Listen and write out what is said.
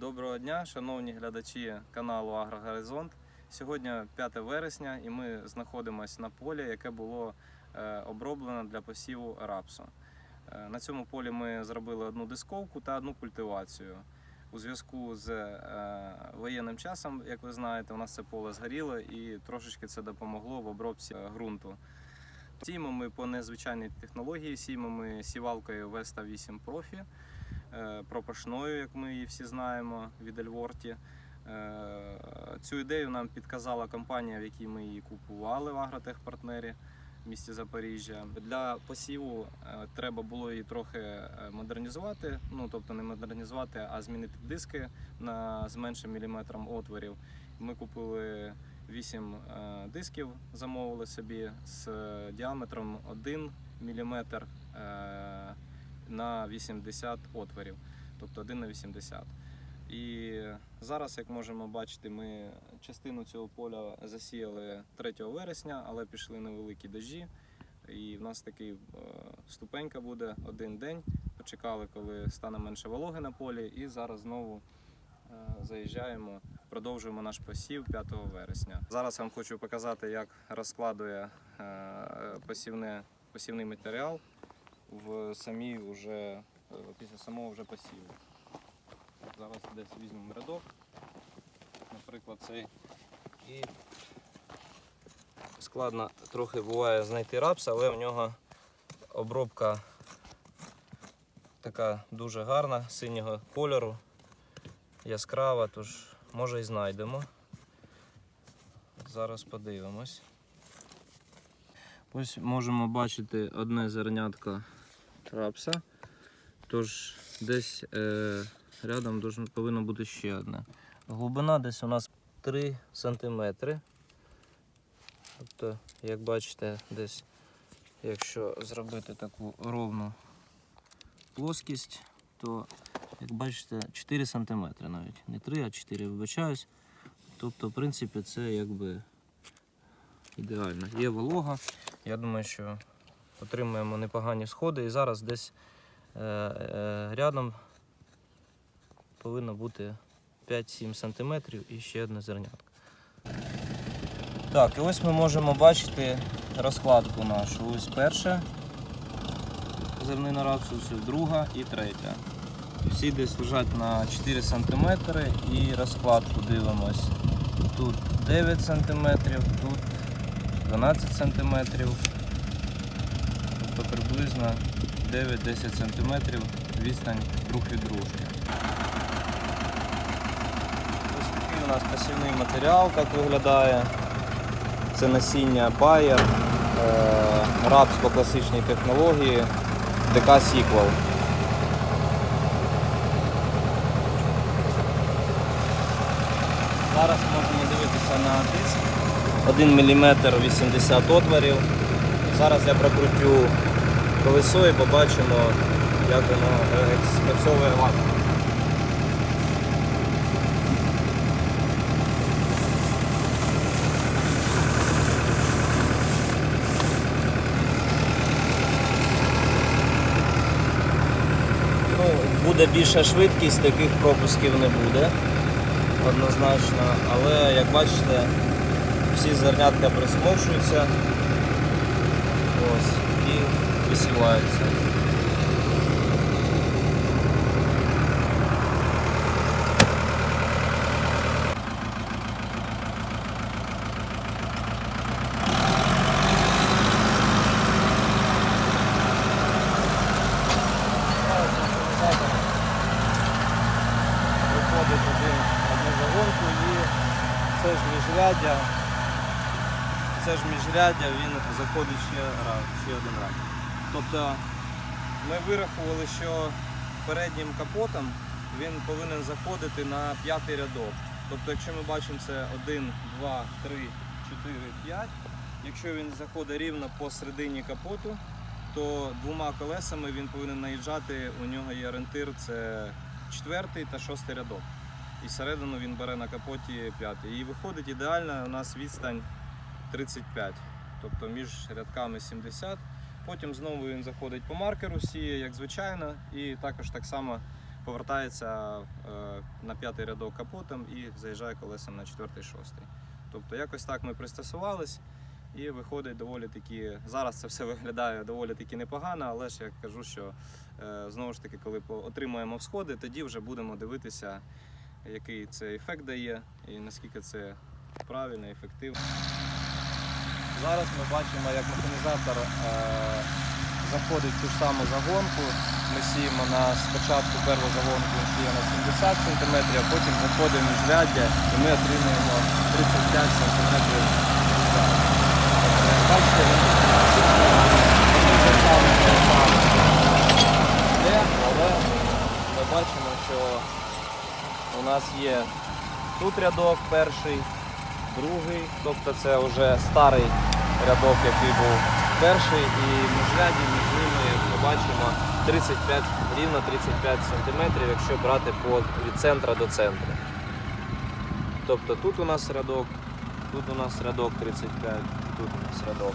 Доброго дня, шановні глядачі каналу Агрогоризонт. Сьогодні 5 вересня і ми знаходимося на полі, яке було е, оброблено для посіву рапсу. Е, На цьому полі ми зробили одну дисковку та одну культивацію. У зв'язку з е, воєнним часом, як ви знаєте, у нас це поле згоріло і трошечки це допомогло в обробці ґрунту. Сіємо ми по незвичайній технології, сіємо ми сівалкою Vesta 8 Profi пропашною, як ми її всі знаємо від Ельворті. Е, Цю ідею нам підказала компанія, в якій ми її купували в агротехпартнері в місті Запоріжжя. Для посіву е, треба було її трохи е, модернізувати. Ну тобто не модернізувати, а змінити диски на з меншим міліметром отворів. Ми купили 8 е, дисків, замовили собі з е, діаметром 1 мм на 80 отворів, тобто 1 на 80. І зараз, як можемо бачити, ми частину цього поля засіяли 3 вересня, але пішли невеликі дощі. І в нас такий е, ступенька буде один день. Почекали, коли стане менше вологи на полі, і зараз знову е, заїжджаємо, продовжуємо наш посів 5 вересня. Зараз я вам хочу показати, як розкладує е, посівне, посівний матеріал в самій уже е, після самого вже посіву. Зараз десь візьмемо рядок, наприклад, цей. І складно трохи буває знайти рапс, але в нього обробка така дуже гарна, синього кольору, яскрава, тож може і знайдемо. Зараз подивимось. Ось можемо бачити одне зернятко рапса. Тож десь е, рядом должно, повинно бути ще одне. Глибина десь у нас 3 см. Тобто, як бачите, десь, якщо зробити таку ровну плоскість, то, як бачите, 4 см навіть. Не 3, а 4, вибачаюсь. Тобто, в принципі, це якби ідеально. Є волога. Я думаю, що отримаємо непогані сходи. І зараз десь е, е, рядом повинно бути 5-7 см і ще одне зернятко. Так, і ось ми можемо бачити розкладку нашу. Ось перша зернина рапсу, друга і третя. Всі десь лежать на 4 см і розкладку дивимось. Тут 9 см, тут 12 см. Тобто приблизно 9-10 см відстань друг від дружки. Ось такий у нас посівний матеріал, так виглядає. Це насіння Bayer, е, рапс по класичній технології, ДК Sequel. Зараз можемо дивитися на диск. 1 мм 80 отворів. Зараз я прокрутю колесо і побачимо, як воно спрацьовує лак. Ну, буде більша швидкість, таких пропусків не буде однозначно, але як бачите, всі зернятка присмокшуються ось, і висіваються. Виходить один одну загонку і це ж міжряддя, це ж міжряддя він заходить ще раз, ще один раз. Тобто ми вирахували, що переднім капотом він повинен заходити на п'ятий рядок. Тобто, якщо ми бачимо це 1, 2, 3, 4, 5, якщо він заходить рівно посередині капоту, то двома колесами він повинен наїжджати, у нього є орієнтир, це четвертий та шостий рядок. І середину він бере на капоті п'ятий. І виходить ідеальна у нас відстань 35, тобто між рядками 70. Потім знову він заходить по маркеру, сіє, як звичайно, і також так само повертається е, на п'ятий рядок капотом і заїжджає колесом на четвертий, шостий. Тобто якось так ми пристосувались і виходить доволі таки. Зараз це все виглядає доволі таки непогано, але ж я кажу, що е, знову ж таки, коли отримаємо всходи, тоді вже будемо дивитися, який це ефект дає і наскільки це правильно, ефективно. Зараз ми бачимо, як механізатор е, заходить в ту ж саму загонку. Ми сіємо на спочатку першу загонку він сіє на 70 см, а потім заходить в міжряддя і ми отримуємо 35 см. Бачите, але ми бачимо, що у нас є тут рядок перший, другий, тобто це вже старий рядок, який був перший, і в міжряді між ними, побачимо ми бачимо, 35, рівно 35 см, якщо брати від центра до центру. Тобто тут у нас рядок, тут у нас рядок 35, тут у нас рядок.